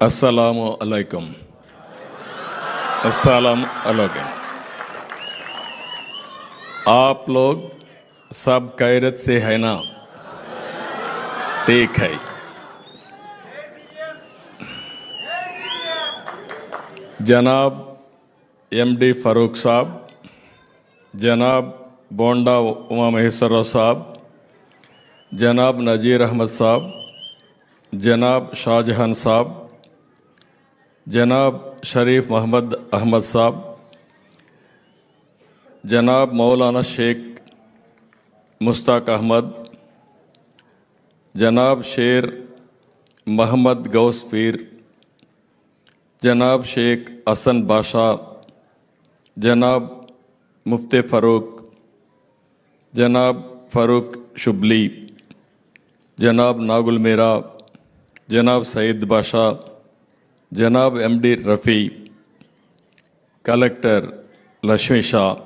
السلام علیکم۔ السلام علیکم۔ آپ لوگ سب قیرت سے ہے نا؟ ٹھیک ہے۔ جناب ایم ڈی فاروق صاحب، جناب بونڈا اما مہیسرا صاحب، جناب نذیر احمد صاحب، جناب شاہ جہان صاحب जनाब शरीफ मोहम्मद अहमद साहब, जनाब मौलाना शेख मुश्ताक अहमद, जनाब शेर मोहम्मद गौस जनाब शेख हसन बादशाह, जनाब मुफ्ती फ़ारूक, जनाब फ़ारूक शुबली, जनाब नागुल मेरा, जनाब सईद बादशाह జనాబ్ ఎండి రఫీ కలెక్టర్ లక్ష్మీ షా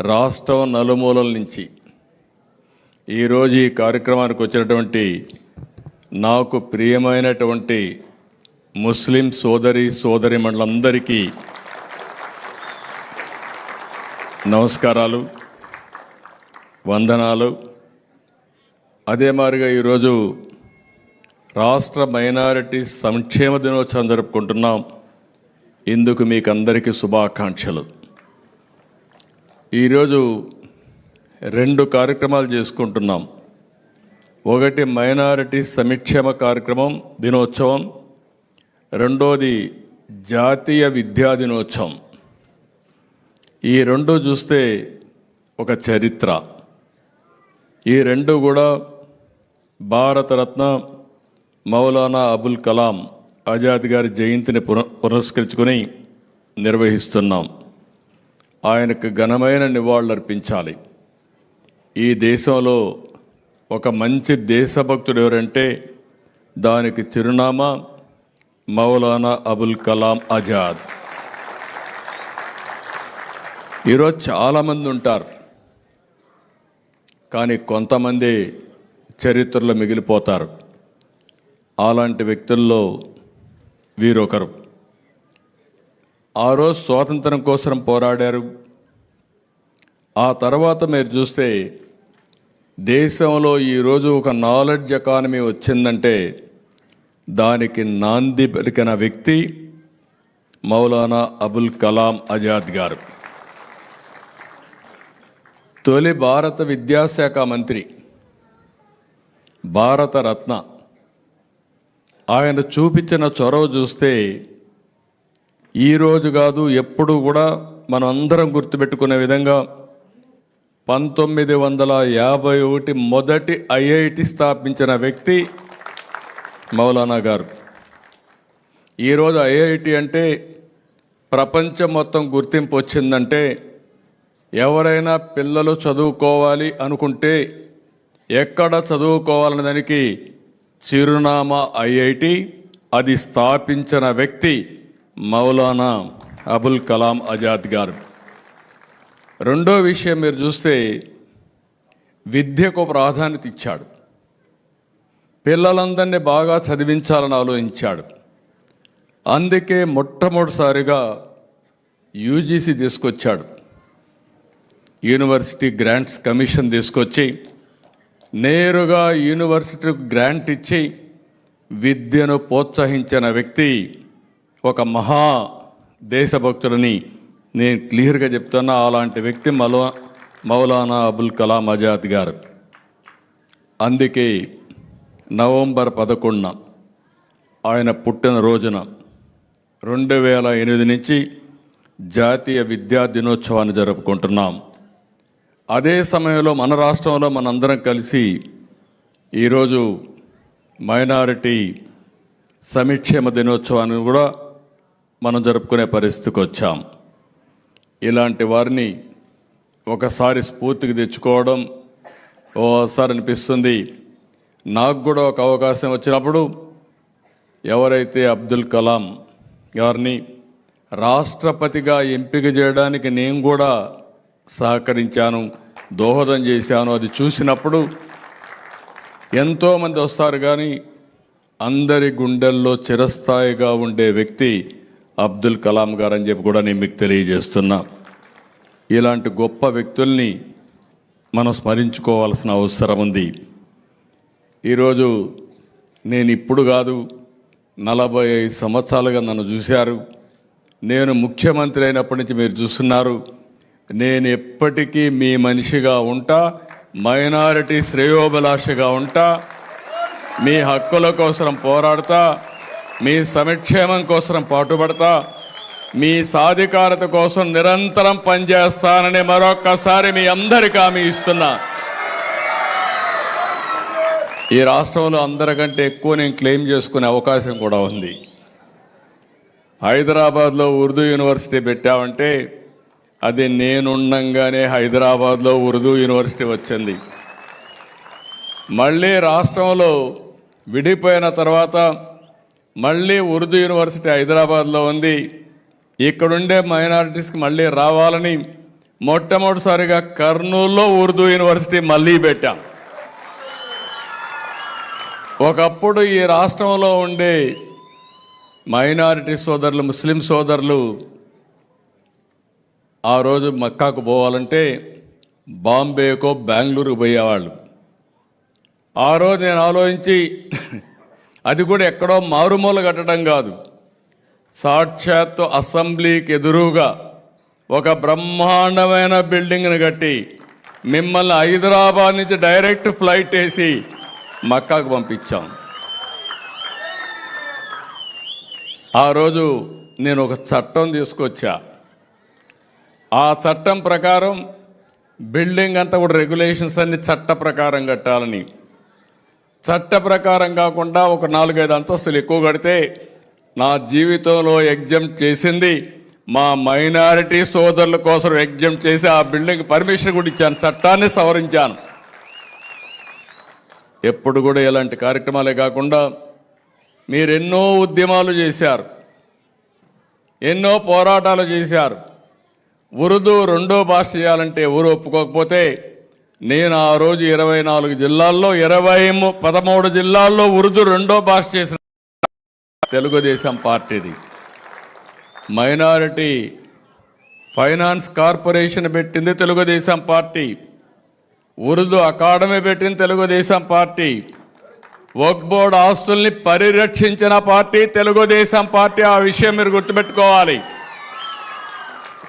రాష్ట్రం నలుమూలల నుంచి ఈరోజు ఈ కార్యక్రమానికి వచ్చినటువంటి నాకు ప్రియమైనటువంటి ముస్లిం సోదరి సోదరి మండలందరికీ నమస్కారాలు వందనాలు. అదే మాదిరిగా ఈరోజు రాష్ట్ర మైనారిటీ సంక్షేమ దినోత్సవం జరుపుకుంటున్నాం. ఇందుకు మీకు అందరికీ శుభాకాంక్షలు. ఈరోజు రెండు కార్యక్రమాలు చేసుకుంటున్నాం. ఒకటి మైనారిటీ సంక్షేమ కార్యక్రమం దినోత్సవం. రెండోది జాతీయ విద్యా దినోత్సవం. ఈ రెండు చూస్తే ఒక చరిత్ర. ఈ రెండు కూడా భారతరత్న మౌలానా అబుల్ కలాం ఆజాద్ గారి జయంతిని పున- పురస్కరించుకొని నిర్వహిస్తున్నాం. ఆయనకు ఘనమైన నివాళులర్పించాలి. ఈ దేశంలో ఒక మంచి దేశభక్తుడు ఎవరంటే దానికి చిరునామా మౌలానా అబుల్ కలాం ఆజాద్. ఈరోజు చాలామంది ఉంటారు. కానీ కొంతమంది చరిత్రలో మిగిలిపోతారు. అలాంటి వ్యక్తుల్లో వీరొకరు. ఆ రోజు స్వాతంత్రం కోసం పోరాడారు. ఆ తర్వాత మీరు చూస్తే దేశంలో ఈరోజు ఒక నాలెడ్జ్ ఎకానమీ వచ్చిందంటే దానికి నాంది పలికిన వ్యక్తి మౌలానా అబుల్ కలాం ఆజాద్ గారు. తొలి భారత విద్యాశాఖ మంత్రి భారతరత్న ఆయన చూపించిన చొరవ చూస్తే ఈరోజు కాదు ఎప్పుడు కూడా మనం అందరం గుర్తుపెట్టుకునే విధంగా పంతొమ్మిది వందల యాభై ఒకటి మొదటి ఐఐటి స్థాపించిన వ్యక్తి మౌలానా గారు. ఈరోజు ఐఐటి అంటే ప్రపంచం మొత్తం గుర్తింపు వచ్చిందంటే ఎవరైనా పిల్లలు చదువుకోవాలి అనుకుంటే ఎక్కడ చదువుకోవాలనే దానికి చిరునామా ఐఐటి అది స్థాపించిన వ్యక్తి మౌలానా అబుల్ కలాం ఆజాద్ గారు. రెండో విషయం మీరు చూస్తే విద్యకు ప్రాధాన్యత ఇచ్చాడు. పిల్లలందరినీ బాగా చదివించాలని ఆలోచించాడు. అందుకే మొట్టమొదటిసారిగా యూజీసీ తీసుకొచ్చాడు. యూనివర్సిటీ గ్రాంట్స్ కమిషన్ తీసుకొచ్చి నేరుగా యూనివర్సిటీకి గ్రాంట్ ఇచ్చి విద్యను ప్రోత్సహించిన వ్యక్తి ఒక మహా దేశభక్తులని నేను క్లియర్గా చెప్తున్నా. అలాంటి వ్యక్తి మలో మౌలానా అబుల్ కలాం ఆజాద్ గారు. అందుకే నవంబర్ పదకొండున ఆయన పుట్టిన రోజున రెండు వేల ఎనిమిది నుంచి జాతీయ విద్యా దినోత్సవాన్ని జరుపుకుంటున్నాం. అదే సమయంలో మన రాష్ట్రంలో మనందరం కలిసి ఈరోజు మైనారిటీ సమీక్షేమ దినోత్సవాన్ని కూడా మనం జరుపుకునే పరిస్థితికి వచ్చాం. ఇలాంటి వారిని ఒకసారి స్ఫూర్తికి తెచ్చుకోవడం ఓసారి అనిపిస్తుంది. నాకు కూడా ఒక అవకాశం వచ్చినప్పుడు ఎవరైతే అబ్దుల్ కలాం గారిని రాష్ట్రపతిగా ఎంపిక చేయడానికి నేను కూడా సహకరించాను దోహదం చేశాను. అది చూసినప్పుడు ఎంతోమంది వస్తారు కానీ అందరి గుండెల్లో చిరస్థాయిగా ఉండే వ్యక్తి అబ్దుల్ కలాం గారు అని చెప్పి కూడా నేను మీకు తెలియజేస్తున్నా. ఇలాంటి గొప్ప వ్యక్తుల్ని మనం స్మరించుకోవాల్సిన అవసరం ఉంది. ఈరోజు నేను ఇప్పుడు కాదు నలభై ఐదు సంవత్సరాలుగా నన్ను చూశారు. నేను ముఖ్యమంత్రి అయినప్పటి నుంచి మీరు చూస్తున్నారు. నేను ఎప్పటికీ మీ మనిషిగా ఉంటా మైనారిటీ శ్రేయోభిలాషగా ఉంటా మీ హక్కుల కోసం పోరాడతా మీ సంక్షేమం కోసం పాటుపడతా మీ సాధికారత కోసం నిరంతరం పనిచేస్తానని మరొక్కసారి మీ అందరికీ హామీ ఇస్తున్నా. ఈ రాష్ట్రంలో అందరికంటే ఎక్కువ నేను క్లెయిమ్ చేసుకునే అవకాశం కూడా ఉంది. హైదరాబాద్లో ఉర్దూ యూనివర్సిటీ పెట్టామంటే అది నేనుండంగానే హైదరాబాద్లో ఉర్దూ యూనివర్సిటీ వచ్చింది. మళ్ళీ రాష్ట్రంలో విడిపోయిన తర్వాత మళ్ళీ ఉర్దూ యూనివర్సిటీ హైదరాబాద్లో ఉంది. ఇక్కడుండే మైనారిటీస్కి మళ్ళీ రావాలని మొట్టమొదటిసారిగా కర్నూలులో ఉర్దూ యూనివర్సిటీ మళ్ళీ పెట్టాం. ఒకప్పుడు ఈ రాష్ట్రంలో ఉండే మైనారిటీ సోదరులు ముస్లిం సోదరులు ఆ రోజు మక్కాకు పోవాలంటే బాంబేకో బెంగళూరుకు పోయేవాళ్ళు. ఆ రోజు నేను ఆలోచించి అది కూడా ఎక్కడో మారుమూల కట్టడం కాదు. సాక్షాత్తు అసెంబ్లీకి ఎదురుగా ఒక బ్రహ్మాండమైన బిల్డింగ్ని కట్టి మిమ్మల్ని హైదరాబాద్ నుంచి డైరెక్ట్ ఫ్లైట్ వేసి మక్కాకు పంపించాం. ఆ రోజు నేను ఒక చట్టం తీసుకొచ్చా. ఆ చట్టం ప్రకారం బిల్డింగ్ అంతా కూడా రెగ్యులేషన్స్ అన్ని చట్ట ప్రకారం కట్టాలని. చట్ట ప్రకారం కాకుండా ఒక నాలుగైదు అంతస్తులు ఎక్కువ కడితే నా జీవితంలో ఎగ్జామ్ చేసింది మా మైనారిటీ సోదరుల కోసం ఎగ్జామ్ చేసి ఆ బిల్డింగ్ పర్మిషన్ కూడా ఇచ్చాను చట్టాన్ని సవరించాను. ఎప్పుడు కూడా ఇలాంటి కార్యక్రమాలే కాకుండా మీరెన్నో ఉద్యమాలు చేశారు ఎన్నో పోరాటాలు చేశారు. ఉరుదు రెండో భాష చేయాలంటే ఎవరు ఒప్పుకోకపోతే నేను ఆ రోజు ఇరవై నాలుగు జిల్లాల్లో ఇరవై పదమూడు జిల్లాల్లో ఉరుదు రెండో భాష చేసిన తెలుగుదేశం పార్టీది. మైనారిటీ ఫైనాన్స్ కార్పొరేషన్ పెట్టింది తెలుగుదేశం పార్టీ. ఉరుదు అకాడమీ పెట్టింది తెలుగుదేశం పార్టీ. వర్క్ బోర్డ్ ఆస్తుల్ని పరిరక్షించిన పార్టీ తెలుగుదేశం పార్టీ. ఆ విషయం మీరు గుర్తుపెట్టుకోవాలి.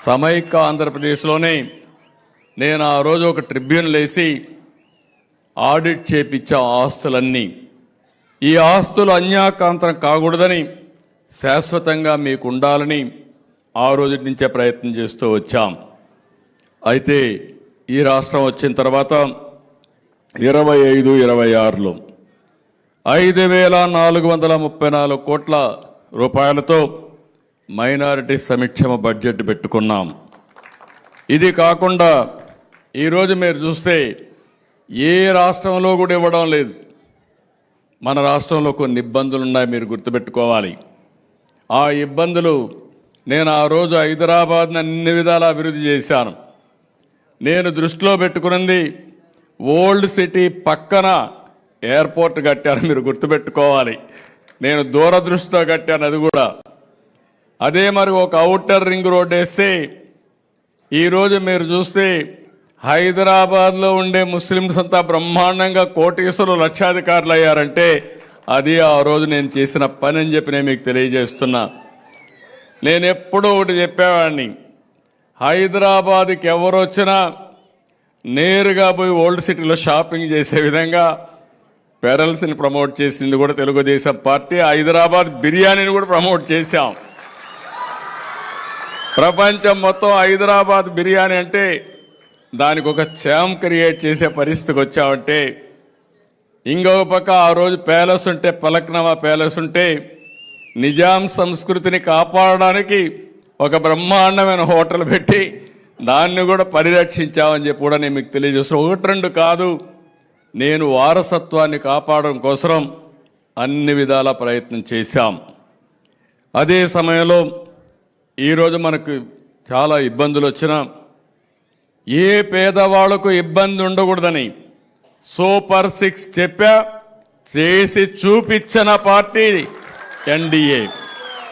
సమైక్య ఆంధ్రప్రదేశ్లోనే నేను ఆ రోజు ఒక ట్రిబ్యూనల్ వేసి ఆడిట్ చేపించా ఆస్తులన్నీ. ఈ ఆస్తులు అన్యాకాంతరం కాకూడదని శాశ్వతంగా మీకు ఉండాలని ఆ రోజు నుంచే ప్రయత్నం చేస్తూ వచ్చాం. అయితే ఈ రాష్ట్రం వచ్చిన తర్వాత ఇరవై ఐదు ఇరవై ఆరులో ఐదు వేల నాలుగు వందల ముప్పై నాలుగు కోట్ల రూపాయలతో మైనారిటీ సంక్షేమ బడ్జెట్ పెట్టుకున్నాం. ఇది కాకుండా ఈరోజు మీరు చూస్తే ఏ రాష్ట్రంలో కూడా ఇవ్వడం లేదు. మన రాష్ట్రంలో కొన్ని ఇబ్బందులు ఉన్నాయి మీరు గుర్తుపెట్టుకోవాలి. ఆ ఇబ్బందులు నేను ఆ రోజు హైదరాబాద్ని అన్ని విధాలా అభివృద్ధి చేశాను. నేను దృష్టిలో పెట్టుకున్నది ఓల్డ్ సిటీ పక్కన ఎయిర్పోర్ట్ కట్టాను మీరు గుర్తుపెట్టుకోవాలి. నేను దూరదృష్టితో కట్టాను అది కూడా. అదే మరి ఒక అవుటర్ రింగ్ రోడ్ వేస్తే ఈరోజు మీరు చూస్తే హైదరాబాద్లో ఉండే ముస్లింస్ అంతా బ్రహ్మాండంగా కోటీశ్వరులు లక్షాధికారులు అయ్యారంటే అది ఆ రోజు నేను చేసిన పని అని చెప్పి నేను మీకు తెలియజేస్తున్నా. నేను ఎప్పుడూ ఒకటి చెప్పేవాడిని హైదరాబాద్కి ఎవరు వచ్చినా నేరుగా పోయి ఓల్డ్ సిటీలో షాపింగ్ చేసే విధంగా పెరల్స్ని ప్రమోట్ చేసింది కూడా తెలుగుదేశం పార్టీ హైదరాబాద్ బిర్యానీని కూడా ప్రమోట్ చేశాం. ప్రపంచం మొత్తం హైదరాబాద్ బిర్యానీ అంటే దానికి ఒక చామ్ క్రియేట్ చేసే పరిస్థితికి వచ్చామంటే ఇంకొక పక్క ఆ రోజు ప్యాలెస్ ఉంటే పలక్నమా ప్యాలెస్ ఉంటే నిజాం సంస్కృతిని కాపాడడానికి ఒక బ్రహ్మాండమైన హోటల్ పెట్టి దాన్ని కూడా పరిరక్షించామని చెప్పి కూడా నేను మీకు తెలియజేస్తాను ఒకటి రెండు కాదు నేను వారసత్వాన్ని కాపాడడం కోసం అన్ని విధాల ప్రయత్నం చేశాం. అదే సమయంలో ఈరోజు మనకు చాలా ఇబ్బందులు వచ్చినా ఏ పేదవాళ్ళకు ఇబ్బంది ఉండకూడదని సూపర్ సిక్స్ చెప్పా చేసి చూపించిన పార్టీ ఎన్డీఏ